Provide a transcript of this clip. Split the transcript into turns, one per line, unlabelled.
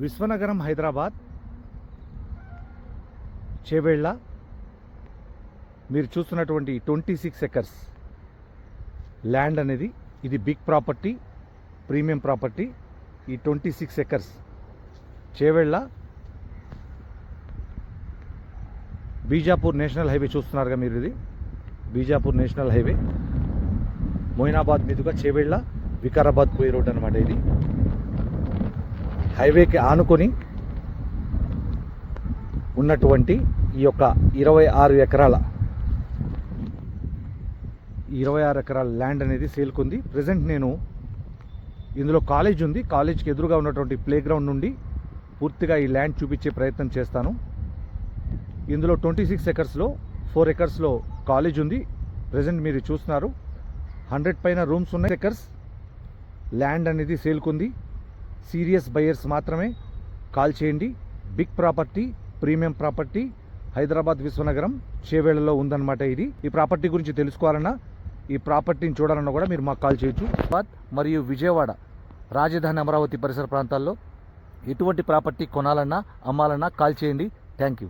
విశ్వనగరం హైదరాబాద్. చేవేళ్ళ మీరు చూస్తున్నటువంటి twenty six acres land అనేది ఇది బిగ్ ప్రాపర్టీ ప్రీమియం ప్రాపర్టీ. ఈ twenty six acres Chevella Bijapur national highway చూస్తున్నారుగా మీరు ఇది. Bijapur national highway. మొయినాబాద్ మీదుగా చేవేళ్ళ వికారాబాద్ పోయే రోడ్ అనమాట ఇది. హైవేకి ఆనుకొని ఉన్నటువంటి ఈ యొక్క ఇరవై ఆరు ఎకరాల ఇరవై ఆరు ఎకరాల ల్యాండ్ అనేది సేల్కుంది. ప్రజెంట్ నేను ఇందులో కాలేజ్ ఉంది. కాలేజ్కి ఎదురుగా ఉన్నటువంటి ప్లే గ్రౌండ్ నుండి పూర్తిగా ఈ ల్యాండ్ చూపించే ప్రయత్నం చేస్తాను. ఇందులో ట్వంటీ సిక్స్ ఎకర్స్లో ఫోర్ ఎకర్స్లో కాలేజ్ ఉంది. ప్రజెంట్ మీరు చూస్తున్నారు. హండ్రెడ్ పైన రూమ్స్ ఉన్నాయి. ఎకర్స్ ల్యాండ్ అనేది సేల్కుంది. సీరియస్ బయర్స్ మాత్రమే కాల్ చేయండి. Big property premium property Hyderabad విశ్వనగరం చేవేళ్ళలో ఉందన్నమాట ఇది. ఈ ప్రాపర్టీ గురించి తెలుసుకోవాలన్నా ఈ ప్రాపర్టీని చూడాలన్నా కూడా మీరు మాకు కాల్ చేయొచ్చు. హైదరాబాద్ మరియు విజయవాడ రాజధాని అమరావతి పరిసర ప్రాంతాల్లో ఎటువంటి ప్రాపర్టీ కొనాలన్నా అమ్మాలన్నా కాల్ చేయండి. Thank you.